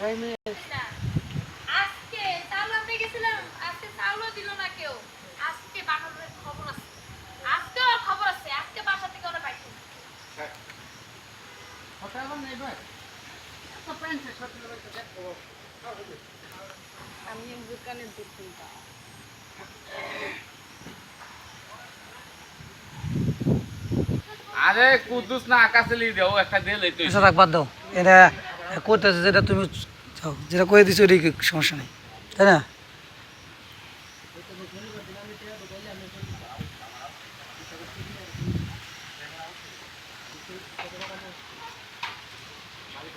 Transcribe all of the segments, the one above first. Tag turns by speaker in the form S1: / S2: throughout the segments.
S1: টাইমে
S2: আজকে চাউল আনতে গেছিলাম আজকে চাউলও দিল না কেউ। আজকে বানরের খবর আছে। আজকে ওর খবর আছে আজকে বাসা থেকে ওরা পাইছে
S1: সকালবেলা নেই ভাই এত প্যান্ট সকালবেলা দেখো।
S2: আমি দোকানের দুধ কিনতাম
S3: আরে কুদ্দুস না আকাশে লিয়ে দাও একটা দিলে তুই
S4: আচ্ছা থাক বাদ দাও। এটা করতেছে যেটা তুমি যাও, যেটা করে দিছো ওটাই সমস্যা নেই, তাই না?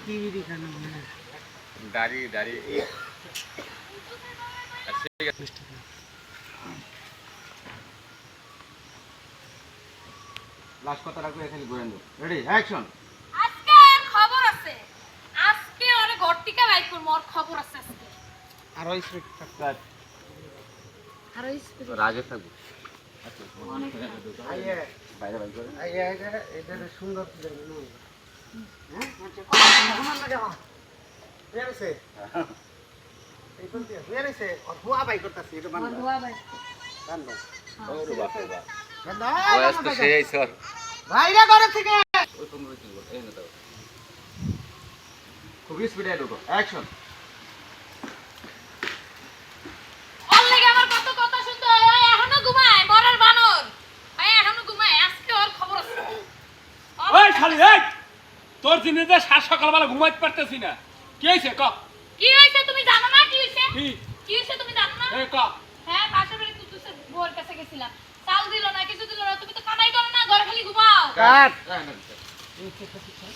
S1: টিভি দেখানো
S3: দাড়ি দাড়ি। ঠিক আছে লাস্ট কথা রাখবে এখানে নেব রেডি অ্যাকশন
S2: আজকে ওর খবর আছে আজকে ওরে ঘর থেকে বাইর করব ওর খবর আছে আজকে
S1: আর স্পিড
S3: কাট
S2: আর spirit-
S3: রাগে থাকব।
S1: সুন্দর না হ্যাঁ? আচ্ছা কখন লাগে আমার বেরেছে এই কোন দিয়ে বেরেছে আর ভুয়া বাই করতেছি এটা
S2: ওর
S1: বান্দা
S2: ধোয়া ভাই
S1: বান্দা
S3: ওরে বাপ রে বাপ
S1: বান্দা
S3: বয়স তো সেই স্যার
S1: বাইরে করে থেকে
S3: ওই তোমরা কি বল এই না দাও খুব স্পিডে ঢুকো অ্যাকশন
S2: ওর লেগে আমার কত কথা শুনতে হয় ওই এখনও ঘুমায় মরার বানর ওই এখনও ঘুমায় আজকে ওর খবর আছে ওর-
S5: ওই খালি এই! তোর জিনিস সাত সকালবেলা ঘুমাইতে পারতেছি না। কি হয়েছে ক?
S2: কি হয়েছে তুমি জানো না কি হয়েছে
S5: কি?
S2: কি হয়েছে তুমি জানো না?
S5: এই ক?
S2: হ্যাঁ পাশের বাড়ি তুই তুই বোর কাছে গেছিলাম। চাল দিল না কিছু দিল না তুমি তো কামাই করো না ঘরে খালি ঘুমাও।
S1: কাট।